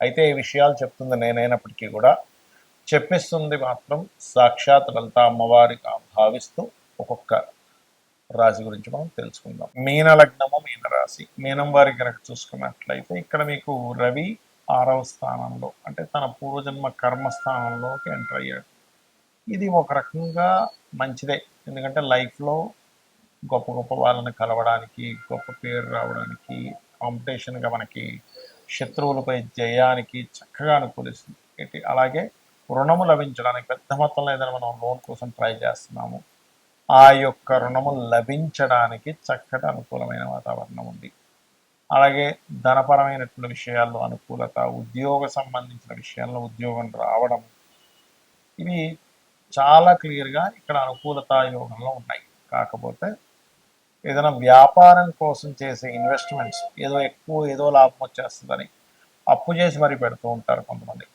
అయితే ఈ విషయాలు చెప్తుంది నేనైనప్పటికీ కూడా. చెప్పిస్తుంది మాత్రం సాక్షాత్ లలిత అమ్మవారిగా భావిస్తూ ఒక్కొక్క రాశి గురించి మనం తెలుసుకుందాం. మీన లగ్నము మీన రాశి. మీనం వారి కనుక చూసుకున్నట్లయితే ఇక్కడ మీకు రవి ఆరవ స్థానంలో అంటే తన పూర్వజన్మ కర్మ స్థానంలోకి ఎంటర్ అయ్యాడు. ఇది ఒక రకంగా మంచిదే. ఎందుకంటే లైఫ్లో గొప్ప గొప్ప వాళ్ళని కలవడానికి గొప్ప పేరు రావడానికి కాంపిటీషన్గా మనకి శత్రువులపై జయానికి చక్కగా అనుకూలిస్తుంది. ఏంటి? అలాగే రుణము లభించడానికి పెద్ద మొత్తంలో ఏదైనా మనం లోన్ కోసం ట్రై చేస్తున్నాము. ఆ యొక్క రుణము లభించడానికి చక్కటి అనుకూలమైన వాతావరణం ఉంది. అలాగే ధనపరమైనటువంటి విషయాల్లో అనుకూలత ఉద్యోగ సంబంధించిన విషయాల్లో ఉద్యోగం రావడం ఇవి చాలా క్లియర్గా ఇక్కడ అనుకూలత యోగంలో ఉన్నాయి. కాకపోతే ఏదైనా వ్యాపారం కోసం చేసే ఇన్వెస్ట్మెంట్స్ ఏదో ఎక్కువ ఏదో లాభం వచ్చేస్తుందని అప్పు చేసి మరి పెడుతూ ఉంటారు కొంతమంది.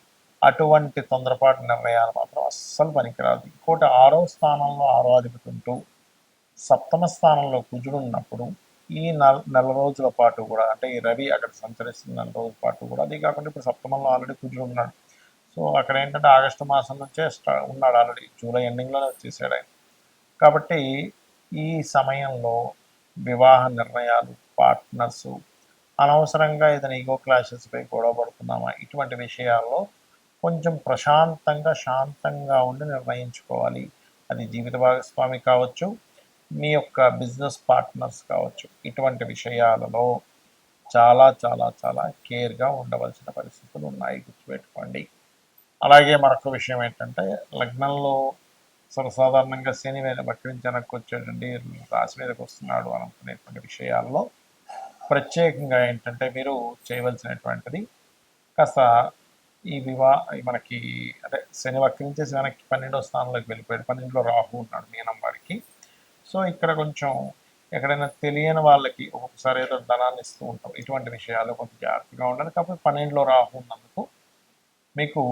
అటువంటి తొందరపాటు నిర్ణయాలు మాత్రం అస్సలు పనికిరాదు. ఇంకోటి ఆరో స్థానంలో ఆరో అధిపతి ఉంటూ సప్తమ స్థానంలో కుజుడు ఉన్నప్పుడు ఈ నెల నెల రోజుల పాటు కూడా అంటే ఈ రవి అక్కడ సంచరిస్తున్న నెల రోజుల పాటు కూడా అది కాకుండా ఇప్పుడు సప్తమంలో ఆల్రెడీ కుజుడు ఉన్నాడు. సో అక్కడ ఏంటంటే ఆగస్టు మాసం నుంచే స్టా ఉన్నాడు ఆల్రెడీ. జూలై ఎండింగ్లోనే వచ్చేసాడు ఆయన. కాబట్టి ఈ సమయంలో వివాహ నిర్ణయాలు పార్ట్నర్స్ అనవసరంగా ఏదైనా ఈగో క్లాషెస్పై గొడవ పడుతున్నామా? ఇటువంటి విషయాల్లో కొంచెం ప్రశాంతంగా శాంతంగా ఉండి నిర్ణయించుకోవాలి. అది జీవిత భాగస్వామి కావచ్చు మీ యొక్క బిజినెస్ పార్ట్నర్స్ కావచ్చు. ఇటువంటి విషయాలలో చాలా చాలా చాలా కేర్గా ఉండవలసిన పరిస్థితులు ఉన్నాయి. గుర్తుపెట్టుకోండి. అలాగే మరొక విషయం ఏంటంటే లగ్నంలో సర్వసాధారణంగా శని మీద వెనక్కి వచ్చాడండి రాశి మీదకి వస్తున్నాడు అనుకునేటువంటి విషయాల్లో ప్రత్యేకంగా ఏంటంటే మీరు చేయవలసినటువంటిది కాస్త ఈ వివా మనకి అదే శని వక్రించేసి వెనక్కి పన్నెండో స్థానంలోకి వెళ్ళిపోయాడు. పన్నెండులో రాహు ఉన్నాడు మీనం వారికి. సో ఇక్కడ కొంచెం ఎక్కడైనా తెలియని వాళ్ళకి ఒక్కొక్కసారి ఏదో ధనాన్ని ఇస్తూ ఉంటాం. ఇటువంటి విషయాలు కొంచెం జాగ్రత్తగా ఉండాలి. కాకపోతే పన్నెండులో రాహు ఉన్నందుకు మీకు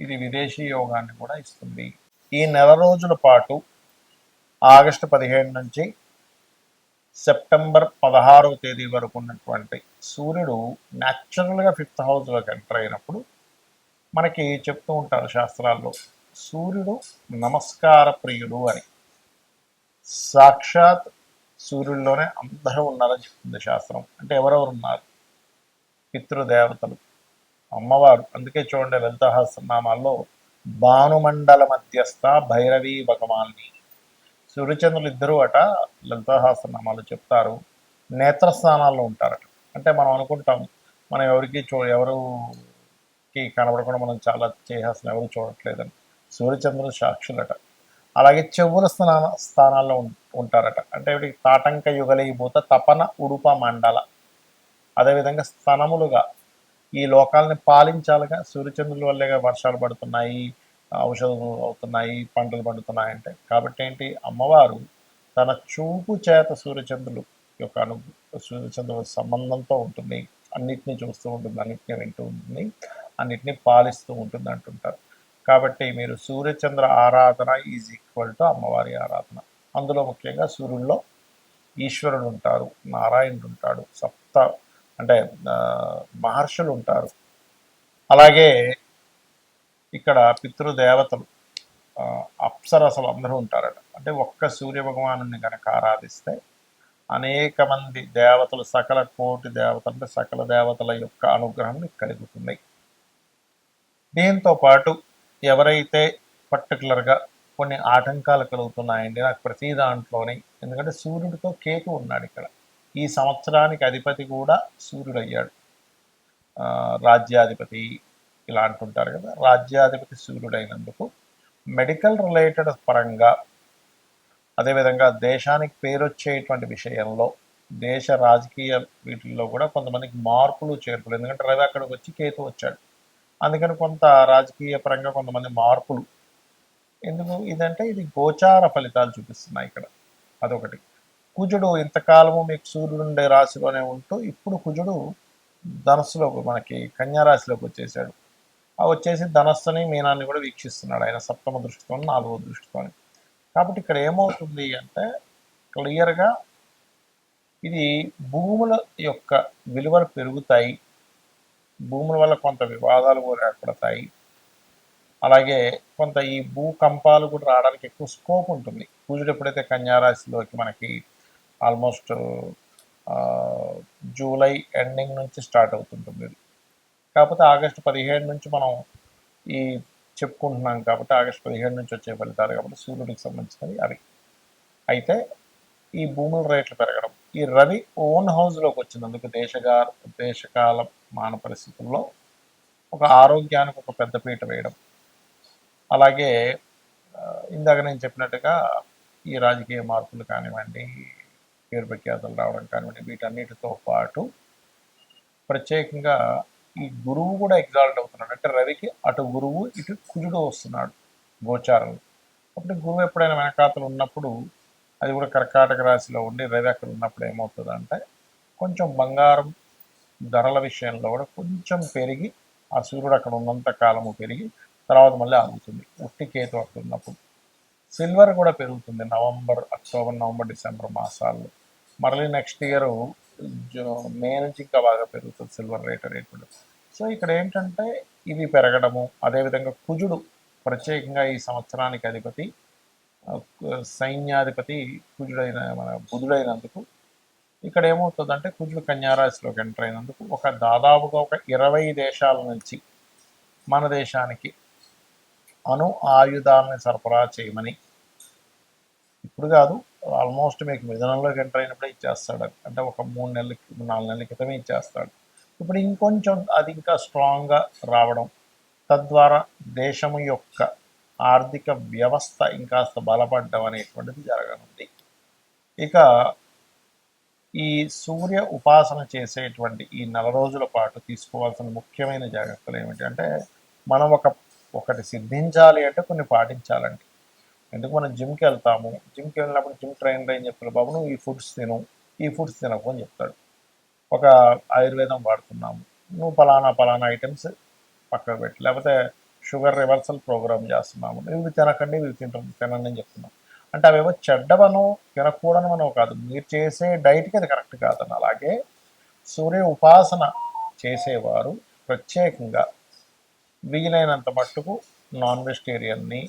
ఇది విదేశీ యోగాన్ని కూడా ఇస్తుంది. ఈ నెల రోజుల పాటు ఆగస్టు పదిహేడు నుంచి సెప్టెంబర్ పదహారవ తేదీ వరకు ఉన్నటువంటి సూర్యుడు న్యాచురల్గా ఫిఫ్త్ హౌస్లోకి ఎంటర్ అయినప్పుడు మనకి చెప్తూ ఉంటారు శాస్త్రాల్లో సూర్యుడు నమస్కార ప్రియుడు అని. సాక్షాత్ సూర్యుడిలోనే అందరూ ఉన్నారని చెప్తుంది శాస్త్రం. అంటే ఎవరెవరు ఉన్నారు పితృదేవతలు అమ్మవారు. అందుకే చూడండి లలితహాసనామాల్లో భానుమండల మధ్యస్థ భైరవి భగవాన్ని. సూర్యచంద్రులు ఇద్దరు అట లలితాహాసనామాలు చెప్తారు. నేత్రస్థానాల్లో ఉంటారట. అంటే మనం అనుకుంటాం మనం ఎవరికి చూ ఎవరుకి కనబడకుండా మనం చాలా చేయాల్సిన ఎవరు చూడట్లేదని. సూర్యచంద్రుడు సాక్షులట. అలాగే చెవుల స్థాన స్థానాల్లో ఉం- ఉంటారట. అంటే వీటికి తాటంక యుగలైపోత తపన ఉడుప మండల. అదేవిధంగా స్థనములుగా ఈ లోకాలని పాలించాలిగా. సూర్యచంద్రుల వల్లేగా వర్షాలు పడుతున్నాయి ఔషధం అవుతున్నాయి పంటలు పండుతున్నాయి అంటే కాబట్టి ఏంటి అమ్మవారు తన చూపు చేత సూర్యచంద్రులు యొక్క అను సూర్యచంద్రుల సంబంధంతో ఉంటుంది. అన్నిటినీ చూస్తూ ఉంటుంది అన్నిటినీ వింటూ ఉంటుంది అన్నిటినీ పాలిస్తూ ఉంటుంది అంటుంటారు. కాబట్టి మీరు సూర్యచంద్ర ఆరాధన ఈజ్ ఈక్వల్ టు అమ్మవారి ఆరాధన. అందులో ముఖ్యంగా సూర్యుల్లో ఈశ్వరుడు ఉంటారు నారాయణుడు ఉంటాడు సప్త అంటే మహర్షులు ఉంటారు అలాగే ఇక్కడ పితృదేవతలు అప్సరసలు అందరూ ఉంటారట. అంటే ఒక్క సూర్య భగవాను కనుక ఆరాధిస్తే అనేక మంది దేవతలు సకల కోటి దేవతలు అంటే సకల దేవతల యొక్క అనుగ్రహం కలుగుతుంది దీంతో పాటు ఎవరైతే పర్టికులర్గా కొన్ని ఆటంకాలు కలుగుతున్నాయండి నాకు ప్రతి దాంట్లోని ఎందుకంటే సూర్యుడితో కేతు ఉన్నాడు ఇక్కడ. ఈ సంవత్సరానికి అధిపతి కూడా సూర్యుడు అయ్యాడు రాజ్యాధిపతి ఇలా అంటుంటారు కదా రాజ్యాధిపతి సూర్యుడైనందుకు మెడికల్ రిలేటెడ్ పరంగా అదేవిధంగా దేశానికి పేరు వచ్చేటువంటి విషయంలో దేశ రాజకీయ వీటిల్లో కూడా కొంతమందికి మార్పులు చేర్పులు ఎందుకంటే రవి అక్కడికి వచ్చి కేతు వచ్చాడు. అందుకని కొంత రాజకీయ పరంగా కొంతమంది మార్పులు. ఎందుకు? ఇదంటే ఇది గోచార ఫలితాలు చూపిస్తున్నాయి ఇక్కడ. అదొకటి. కుజుడు ఇంతకాలము మీకు సూర్యుడు ఉండే రాశిలోనే ఉంటూ ఇప్పుడు కుజుడు ధనస్సులోకి మనకి కన్యారాశిలోకి వచ్చేసాడు. ఆ వచ్చేసి ధనస్సుని మీనాన్ని కూడా వీక్షిస్తున్నాడు ఆయన సప్తమ దృష్టితో నాలుగో దృష్టితో కాబట్టి ఇక్కడ ఏమవుతుంది అంటే క్లియర్గా ఇది భూముల యొక్క విలువలు పెరుగుతాయి. భూముల వల్ల కొంత వివాదాలు కూడా ఏర్పడతాయి. అలాగే కొంత ఈ భూకంపాలు కూడా రావడానికి ఎక్కువ స్కోప్ ఉంటుంది. కుజుడు ఎప్పుడైతే కన్యారాశిలోకి మనకి ఆల్మోస్ట్ జూలై ఎండింగ్ నుంచి స్టార్ట్ అవుతుంటుంది ఇది. కాకపోతే ఆగస్టు పదిహేడు నుంచి మనం ఈ చెప్పుకుంటున్నాం కాబట్టి ఆగస్టు పదిహేడు నుంచి వచ్చే ఫలితాలు కాబట్టి సూర్యుడికి సంబంధించినవి అవి. అయితే ఈ భూముల రేట్లు పెరగడం ఈ రవి ఓన్ హౌస్లోకి వచ్చినందుకు దేశగా దేశకాల మాన పరిస్థితుల్లో ఒక ఆరోగ్యానికి ఒక పెద్దపీట వేయడం. అలాగే ఇందాక నేను చెప్పినట్టుగా ఈ రాజకీయ మార్పులు కానివ్వండి పేరు ప్రఖ్యాతలు రావడం కానివ్వండి వీటన్నిటితో పాటు ప్రత్యేకంగా ఈ గురువు కూడా ఎగ్జాల్ట్ అవుతున్నాడు. అంటే రవికి అటు గురువు ఇటు కుజుడు వస్తున్నాడు గోచారం అప్పుడు గురువు ఎప్పుడైనా వెనకాతలు ఉన్నప్పుడు అది కూడా కర్కాటక రాశిలో ఉండి రవి అక్కడ ఉన్నప్పుడు ఏమవుతుందంటే కొంచెం బంగారం ధరల విషయంలో కూడా కొంచెం పెరిగి ఆ సూర్యుడు అక్కడ ఉన్నంత కాలము పెరిగి తర్వాత మళ్ళీ ఆగుతుంది. ఉట్టి కేతు అక్కడ ఉన్నప్పుడు. సిల్వర్ కూడా పెరుగుతుంది. నవంబర్ అక్టోబర్ నవంబర్ డిసెంబర్ మాసాల్లో. మళ్ళీ నెక్స్ట్ ఇయర్ మే నుంచి ఇంకా బాగా పెరుగుతుంది సిల్వర్ రేట్ రేట్ సో ఇక్కడ ఏంటంటే ఇవి పెరగడము అదేవిధంగా కుజుడు ప్రత్యేకంగా ఈ సంవత్సరానికి అధిపతి సైన్యాధిపతి కుజుడైన మన బుధుడైనందుకు ఇక్కడ ఏమవుతుందంటే కుజుడు కన్యారాశిలోకి ఎంటర్ అయినందుకు ఒక దాదాపుగా ఒక ఇరవై దేశాల నుంచి మన దేశానికి అణు ఆయుధాలని సరఫరా చేయమని ఇప్పుడు కాదు. ఆల్మోస్ట్ మీకు విధానంలోకి ఎంటర్ అయినప్పుడే ఇచ్చేస్తాడు. అంటే ఒక మూడు నెలల నాలుగు నెలల క్రితమే ఇచ్చేస్తాడు. ఇప్పుడు ఇంకొంచెం అది ఇంకా స్ట్రాంగ్గా రావడం తద్వారా దేశం యొక్క ఆర్థిక వ్యవస్థ ఇంకాస్త బలపడడం అనేటువంటిది జరగనుంది. ఇక ఈ సూర్య ఉపాసన చేసేటువంటి ఈ నెల రోజుల పాటు తీసుకోవాల్సిన ముఖ్యమైన జాగ్రత్తలు ఏమిటి అంటే మనం ఒక ఒకటి సిద్ధించాలి అంటే కొన్ని పాటించాలండి. ఎందుకు మనం జిమ్కి వెళ్తాము? జిమ్కి వెళ్ళినప్పుడు జిమ్ ట్రైనర్ ఏం చెప్తారు బాబు నువ్వు ఈ ఫుడ్స్ తిను. ఈ ఫుడ్స్ తినకు అని చెప్తాడు. ఒక ఆయుర్వేదం వాడుతున్నాము. నువ్వు పలానా పలానా ఐటమ్స్ పక్కకు పెట్టి. లేకపోతే షుగర్ రివర్సల్ ప్రోగ్రామ్ చేస్తున్నాము. ఇవి తినకండి ఇవి తింటాం తినండి అని చెప్తున్నాం. అంటే అవేమో చెడ్డవను తినకూడని కాదు. మీరు చేసే డైట్కి అది కరెక్ట్ కాదని. అలాగే సూర్య ఉపాసన చేసేవారు ప్రత్యేకంగా. వీలైనంత మట్టుకు నాన్ వెజిటేరియన్ని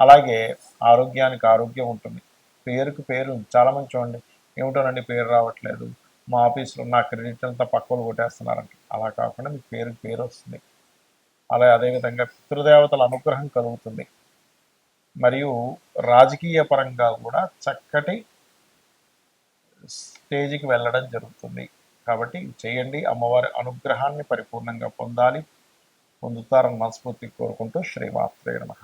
అలాగే ఆరోగ్యానికి ఆరోగ్యం ఉంటుంది. పేరుకి పేరు చాలామంది చూడండి ఏమిటోనండి పేరు రావట్లేదు. మా ఆఫీస్లో నా క్రెడిట్ అంతా పక్కలు కొట్టేస్తున్నారంట. అలా కాకుండా మీకు పేరుకి పేరు వస్తుంది. అలా అదేవిధంగా పితృదేవతల అనుగ్రహం కలుగుతుంది. మరియు రాజకీయ పరంగా కూడా చక్కటి స్టేజ్కి వెళ్ళడం జరుగుతుంది. కాబట్టి చేయండి అమ్మవారి అనుగ్రహాన్ని పరిపూర్ణంగా పొందాలి. పొందుతారని మనస్ఫూర్తి కోరుకుంటూ శ్రీమాత్రే నమః.